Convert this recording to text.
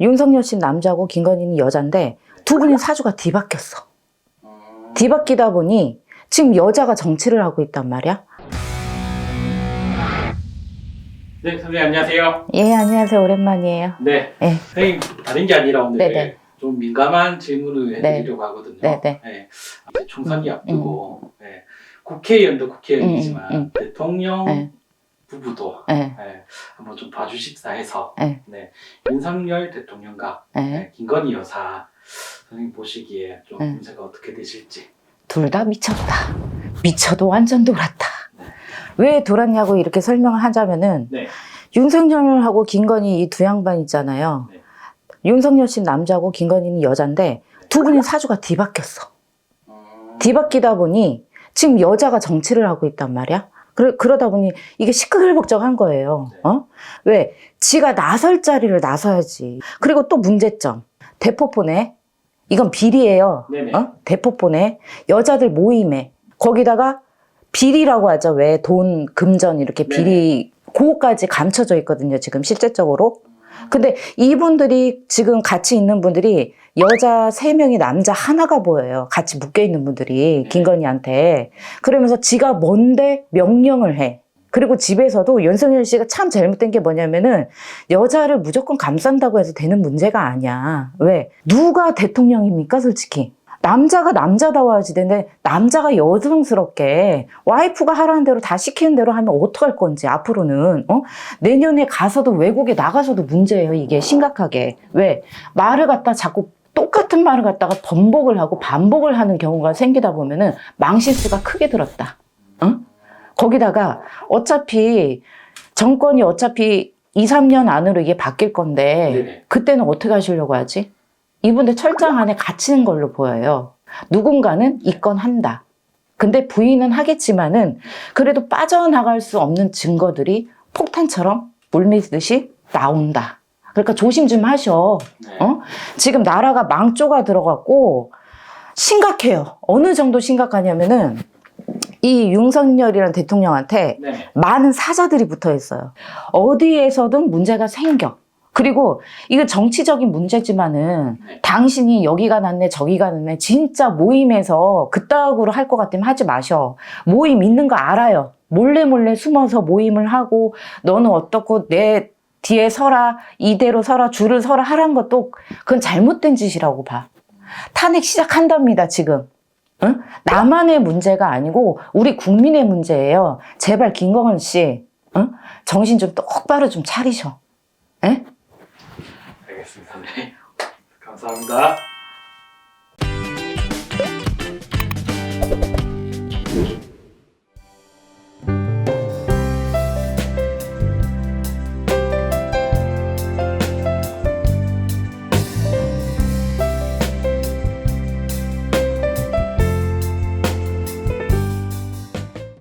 윤석열 씨는 남자고 김건희는 여잔데 두 분의 사주가 뒤바뀌었어. 어, 뒤바뀌다 보니 지금 여자가 정치를 하고 있단 말이야. 네, 선생님 안녕하세요. 예, 안녕하세요. 오랜만이에요. 네, 네. 선생님 다른 게 아니라 오늘 네네. 좀 민감한 질문을 해드리려고 하거든요. 네네. 네, 총선이 앞두고 네, 국회의원도 국회의원이지만 음, 음, 대통령 네. 부부도 예, 네, 한번 좀 봐주십사 해서 네. 네, 윤석열 대통령과 예. 네, 김건희 여사 선생님 보시기에 좀 네. 문제가 어떻게 되실지. 둘 다 미쳤다. 미쳐도 완전 돌았다. 왜 돌았냐고 이렇게 설명을 하자면은 네. 윤석열하고 김건희 이 두 양반 있잖아요. 네. 윤석열 씨는 남자고 김건희는 여잔데 두 분의 사주가 뒤바뀌었어. 어, 뒤바뀌다 보니 지금 여자가 정치를 하고 있단 말이야. 그러, 그러 다 보니 이게 시끌벅적한 거예요. 네. 어? 왜? 지가 나설 자리를 나서야지. 그리고 또 문제점. 대포폰에 이건 비리예요. 네네. 어? 대포폰에 여자들 모임에 거기다가 비리라고 하죠. 왜 돈 금전 이렇게 네네. 비리 그거까지 감춰져 있거든요. 지금 실제적으로. 근데 이분들이 지금 같이 있는 분들이 여자 세명이 남자 하나가 보여요. 같이 묶여 있는 분들이 네. 김건희한테. 그러면서 지가 뭔데 명령을 해. 그리고 집에서도 윤석열 씨가 참 잘못된 게 뭐냐면은 여자를 무조건 감싼다고 해서 되는 문제가 아니야. 왜? 누가 대통령입니까, 솔직히? 남자가 남자다워야지 되는데 남자가 여성스럽게 와이프가 하라는 대로 다 시키는 대로 하면 어떡할 건지 앞으로는 어? 내년에 가서도 외국에 나가서도 문제예요 이게 심각하게 왜 말을 갖다 자꾸 똑같은 말을 갖다가 번복을 하고 반복을 하는 경우가 생기다 보면은 망신수가 크게 들었다 응? 거기다가 어차피 정권이 어차피 2, 3년 안으로 이게 바뀔 건데 네네. 그때는 어떻게 하시려고 하지? 이분들 철장 안에 갇히는 걸로 보여요. 누군가는 이 건 한다. 근데 부인은 하겠지만은 그래도 빠져나갈 수 없는 증거들이 폭탄처럼 물밀듯이 나온다. 그러니까 조심 좀 하셔. 네. 어? 지금 나라가 망조가 들어갔고 심각해요. 어느 정도 심각하냐면은 이 윤석열이라는 대통령한테 네. 많은 사자들이 붙어 있어요. 어디에서든 문제가 생겨. 그리고 이거 정치적인 문제지만은 네. 당신이 여기가 났네 저기가 났네 진짜 모임에서 그따구로 할 것 같으면 하지 마셔. 모임 있는 거 알아요. 몰래 몰래 숨어서 모임을 하고 너는 어떻고 내 뒤에 서라 이대로 서라 줄을 서라 하란 것도 그건 잘못된 짓이라고 봐. 탄핵 시작한답니다 지금. 응? 나만의 문제가 아니고 우리 국민의 문제예요. 제발 김건희 씨, 응? 정신 좀 똑바로 좀 차리셔. 에? 알겠습니다. 네. 감사합니다.